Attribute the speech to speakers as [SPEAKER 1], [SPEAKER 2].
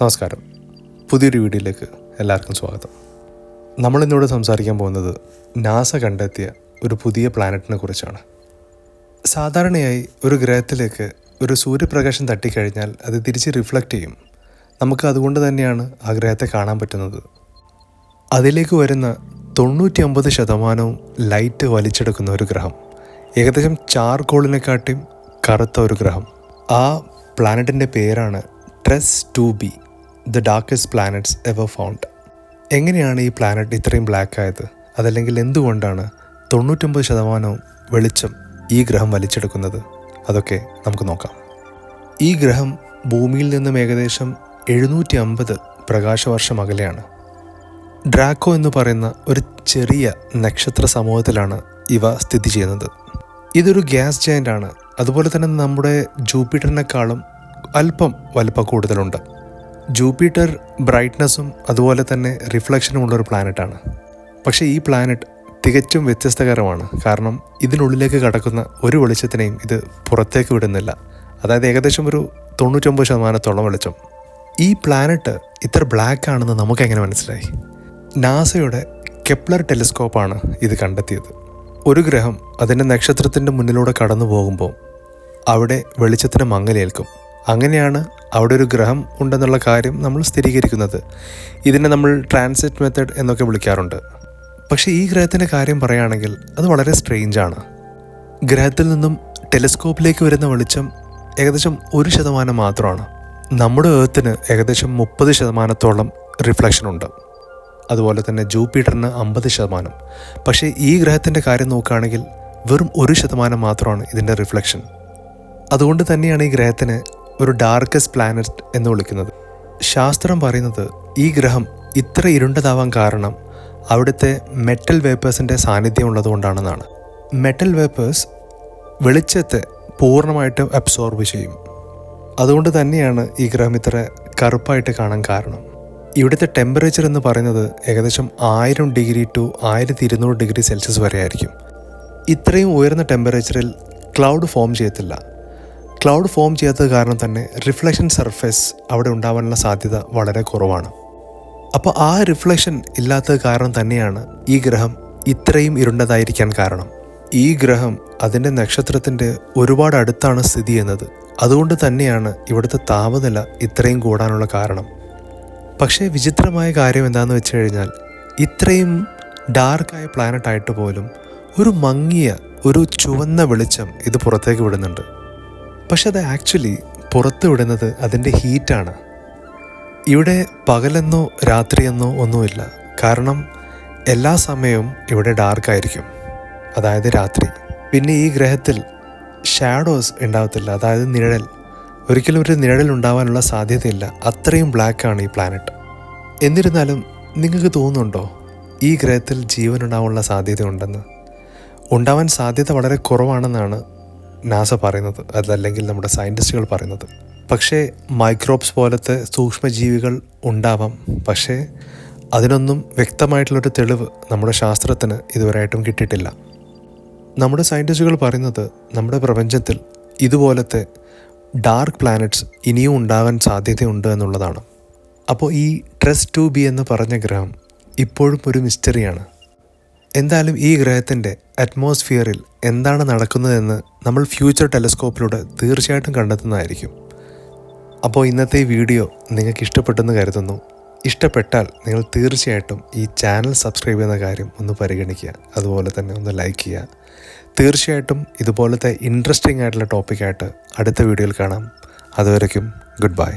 [SPEAKER 1] നമസ്കാരം. പുതിയൊരു വീഡിയോയിലേക്ക് എല്ലാവർക്കും സ്വാഗതം. നമ്മളിന്നിവിടെ സംസാരിക്കാൻ പോകുന്നത് നാസ കണ്ടെത്തിയ ഒരു പുതിയ പ്ലാനറ്റിനെ കുറിച്ചാണ്. സാധാരണയായി ഒരു ഗ്രഹത്തിലേക്ക് ഒരു സൂര്യപ്രകാശം തട്ടിക്കഴിഞ്ഞാൽ അത് തിരിച്ച് റിഫ്ലക്റ്റ് ചെയ്യും. നമുക്ക് അതുകൊണ്ട് തന്നെയാണ് ആ ഗ്രഹത്തെ കാണാൻ പറ്റുന്നത്. അതിലേക്ക് വരുന്ന തൊണ്ണൂറ്റി അമ്പത് ശതമാനവും ലൈറ്റ് വലിച്ചെടുക്കുന്ന ഒരു ഗ്രഹം. ഏകദേശം ചാർക്കോളിനെക്കാട്ടിയും കറുത്ത ഒരു ഗ്രഹം. ആ പ്ലാനറ്റിന്റെ പേരാണ് TrES two B the darkest planets ever found എങ്ങനെയാണ് ഈ പ്ലാനറ്റ് ഇത്രയും ബ്ലാക്ക് ആയത്? അതല്ലെങ്കിൽ എന്തുകൊണ്ടാണ് തൊണ്ണൂറ്റൊമ്പത് ശതമാനവും വെളിച്ചം ഈ ഗ്രഹം വലിച്ചെടുക്കുന്നത്? അതൊക്കെ നമുക്ക് നോക്കാം. ഈ ഗ്രഹം ഭൂമിയിൽ നിന്നും ഏകദേശം എഴുന്നൂറ്റി അമ്പത് പ്രകാശവർഷം അകലെയാണ്. ഡ്രാക്കോ എന്ന് പറയുന്ന ഒരു ചെറിയ നക്ഷത്ര സമൂഹത്തിലാണ് ഇവ സ്ഥിതി ചെയ്യുന്നത്. ഇതൊരു ഗ്യാസ് ജയന്റ് ആണ്. അതുപോലെ തന്നെ നമ്മുടെ ജൂപ്പിറ്ററിനേക്കാളും അല്പം വലിപ്പം കൂടുതലുണ്ട്. ജൂപ്പിറ്റർ ബ്രൈറ്റ്നസ്സും അതുപോലെ തന്നെ റിഫ്ലക്ഷനും ഉള്ളൊരു പ്ലാനറ്റാണ്. പക്ഷേ ഈ പ്ലാനറ്റ് തികച്ചും വ്യത്യസ്തകരമാണ്. കാരണം ഇതിനുള്ളിലേക്ക് കടക്കുന്ന ഒരു വെളിച്ചത്തിനെയും ഇത് പുറത്തേക്ക് വിടുന്നില്ല. അതായത് ഏകദേശം ഒരു തൊണ്ണൂറ്റൊമ്പത് ശതമാനത്തോളം വെളിച്ചം. ഈ പ്ലാനറ്റ് ഇത്ര ബ്ലാക്ക് ആണെന്ന് നമുക്കെങ്ങനെ മനസ്സിലായി? നാസയുടെ കെപ്ലർ ടെലിസ്കോപ്പാണ് ഇത് കണ്ടെത്തിയത്. ഒരു ഗ്രഹം അതിന്റെ നക്ഷത്രത്തിന്റെ മുന്നിലൂടെ കടന്നു പോകുമ്പോൾ അവിടെ വെളിച്ചത്തിന് മങ്ങലേൽക്കും. അങ്ങനെയാണ് അവിടെ ഒരു ഗ്രഹം ഉണ്ടെന്നുള്ള കാര്യം നമ്മൾ സ്ഥിരീകരിക്കുന്നത്. ഇതിനെ നമ്മൾ ട്രാൻസിറ്റ് മെത്തേഡ് എന്നൊക്കെ വിളിക്കാറുണ്ട്. പക്ഷേ ഈ ഗ്രഹത്തിന്റെ കാര്യം പറയുകയാണെങ്കിൽ അത് വളരെ സ്ട്രെയിഞ്ചാണ് ഗ്രഹത്തിൽ നിന്നും ടെലിസ്കോപ്പിലേക്ക് വരുന്ന വെളിച്ചം ഏകദേശം ഒരു ശതമാനം മാത്രമാണ്. നമ്മുടെ ഏർത്തിന് ഏകദേശം മുപ്പത് ശതമാനത്തോളം റിഫ്ലക്ഷൻ ഉണ്ട്. അതുപോലെ തന്നെ ജൂപ്പിറ്ററിന് അമ്പത് ശതമാനം. പക്ഷേ ഈ ഗ്രഹത്തിന്റെ കാര്യം നോക്കുകയാണെങ്കിൽ വെറും ഒരു ശതമാനം മാത്രമാണ് ഇതിന്റെ റിഫ്ലക്ഷൻ അതുകൊണ്ട് തന്നെയാണ് ഈ ഗ്രഹത്തിന് ഒരു ഡാർക്കസ്റ്റ് പ്ലാനറ്റ് എന്ന് വിളിക്കുന്നത്. ശാസ്ത്രം പറയുന്നത് ഈ ഗ്രഹം ഇത്ര ഇരുണ്ടതാവാൻ കാരണം അവിടുത്തെ മെറ്റൽ വേപ്പേഴ്സിന്റെ സാന്നിധ്യം ഉള്ളതുകൊണ്ടാണെന്നാണ്. മെറ്റൽ വേപ്പേഴ്സ് വെളിച്ചത്തെ പൂർണമായിട്ട് അബ്സോർബ് ചെയ്യും. അതുകൊണ്ട് തന്നെയാണ് ഈ ഗ്രഹം ഇത്ര കറുപ്പായിട്ട് കാണാൻ കാരണം. ഇവിടുത്തെ ടെമ്പറേച്ചർ എന്ന് പറയുന്നത് ഏകദേശം ആയിരം ഡിഗ്രി ടു ആയിരത്തി ഇരുന്നൂറ് ഡിഗ്രി സെൽഷ്യസ് വരെ ആയിരിക്കും ഇത്രയും ഉയർന്ന ടെമ്പറേച്ചറിൽ ക്ലൗഡ് ഫോം ചെയ്യത്തില്ല. ക്ലൗഡ് ഫോം ചെയ്യാത്തത് കാരണം തന്നെ റിഫ്ലക്ഷൻ സർഫേസ് അവിടെ ഉണ്ടാവാനുള്ള സാധ്യത വളരെ കുറവാണ്. അപ്പോൾ ആ റിഫ്ലക്ഷൻ ഇല്ലാത്തത് കാരണം തന്നെയാണ് ഈ ഗ്രഹം ഇത്രയും ഇരുണ്ടതായിരിക്കാൻ കാരണം. ഈ ഗ്രഹം അതിന്റെ നക്ഷത്രത്തിന്റെ ഒരുപാട് അടുത്താണ് സ്ഥിതി ചെയ്യുന്നത്. അതുകൊണ്ട് തന്നെയാണ് ഇവിടുത്തെ താപനില ഇത്രയും കൂടാനുള്ള കാരണം. പക്ഷേ വിചിത്രമായ കാര്യം എന്താണെന്ന് വെച്ച് കഴിഞ്ഞാൽ ഇത്രയും ഡാർക്കായ പ്ലാനറ്റായിട്ട് പോലും ഒരു മങ്ങിയ ഒരു ചുവന്ന വെളിച്ചം ഇത് പുറത്തേക്ക് വിടുന്നുണ്ട്. പക്ഷെ അത് ആക്ച്വലി പുറത്ത് വിടുന്നത് അതിന്റെ ഹീറ്റാണ്. ഇവിടെ പകലെന്നോ രാത്രിയെന്നോ ഒന്നുമില്ല. കാരണം എല്ലാ സമയവും ഇവിടെ ഡാർക്കായിരിക്കും. അതായത് രാത്രി. പിന്നെ ഈ ഗ്രഹത്തിൽ ഷാഡോസ് ഉണ്ടാകത്തില്ല അതായത് നിഴൽ. ഒരിക്കലും ഒരു നിഴൽ ഉണ്ടാവാനുള്ള സാധ്യതയില്ല. അത്രയും ബ്ലാക്കാണ് ഈ പ്ലാനറ്റ് എന്നിരുന്നാലും നിങ്ങൾക്ക് തോന്നുന്നുണ്ടോ? ഈ ഗ്രഹത്തിൽ ജീവൻ ഉണ്ടാവാനുള്ള സാധ്യതയുണ്ടെന്ന്. ഉണ്ടാവാൻ സാധ്യത വളരെ കുറവാണെന്നാണ് നാസ പറയുന്നത് അതല്ലെങ്കിൽ നമ്മുടെ സയന്റിസ്റ്റുകൾ പറയുന്നത്. പക്ഷേ മൈക്രോബ്സ് പോലത്തെ സൂക്ഷ്മജീവികൾ ഉണ്ടാവാം. പക്ഷേ അതിനൊന്നും വ്യക്തമായിട്ടുള്ളൊരു തെളിവ് നമ്മുടെ ശാസ്ത്രത്തിന് ഇതുവരെയായിട്ടും കിട്ടിയിട്ടില്ല. നമ്മുടെ സയന്റിസ്റ്റുകൾ പറയുന്നത് നമ്മുടെ പ്രപഞ്ചത്തിൽ ഇതുപോലത്തെ ഡാർക്ക് പ്ലാനറ്റ്സ് ഇനിയും ഉണ്ടാകാൻ സാധ്യതയുണ്ട് എന്നുള്ളതാണ്. അപ്പോൾ ഈ ട്രസ് ടു ബി എന്ന് പറഞ്ഞ ഗ്രഹം ഇപ്പോഴും ഒരു മിസ്റ്ററിയാണ്. എന്തായാലും ഈ ഗ്രഹത്തിന്റെ അറ്റ്മോസ്ഫിയറിൽ എന്താണ് നടക്കുന്നതെന്ന് നമ്മൾ ഫ്യൂച്ചർ ടെലസ്കോപ്പിലൂടെ തീർച്ചയായിട്ടും കണ്ടെത്തുന്നതായിരിക്കും. അപ്പോൾ ഇന്നത്തെ വീഡിയോ നിങ്ങൾക്ക് ഇഷ്ടപ്പെട്ടെന്ന് കരുതുന്നു. ഇഷ്ടപ്പെട്ടാൽ നിങ്ങൾ തീർച്ചയായിട്ടും ഈ ചാനൽ സബ്സ്ക്രൈബ് ചെയ്യുന്ന കാര്യം ഒന്ന് പരിഗണിക്കുക. അതുപോലെ തന്നെ ഒന്ന് ലൈക്ക് ചെയ്യുക. തീർച്ചയായിട്ടും ഇതുപോലത്തെ ഇൻട്രസ്റ്റിംഗ് ആയിട്ടുള്ള ടോപ്പിക്കായിട്ട് അടുത്ത വീഡിയോയിൽ കാണാം. അതുവരയ്ക്കും ഗുഡ് ബൈ.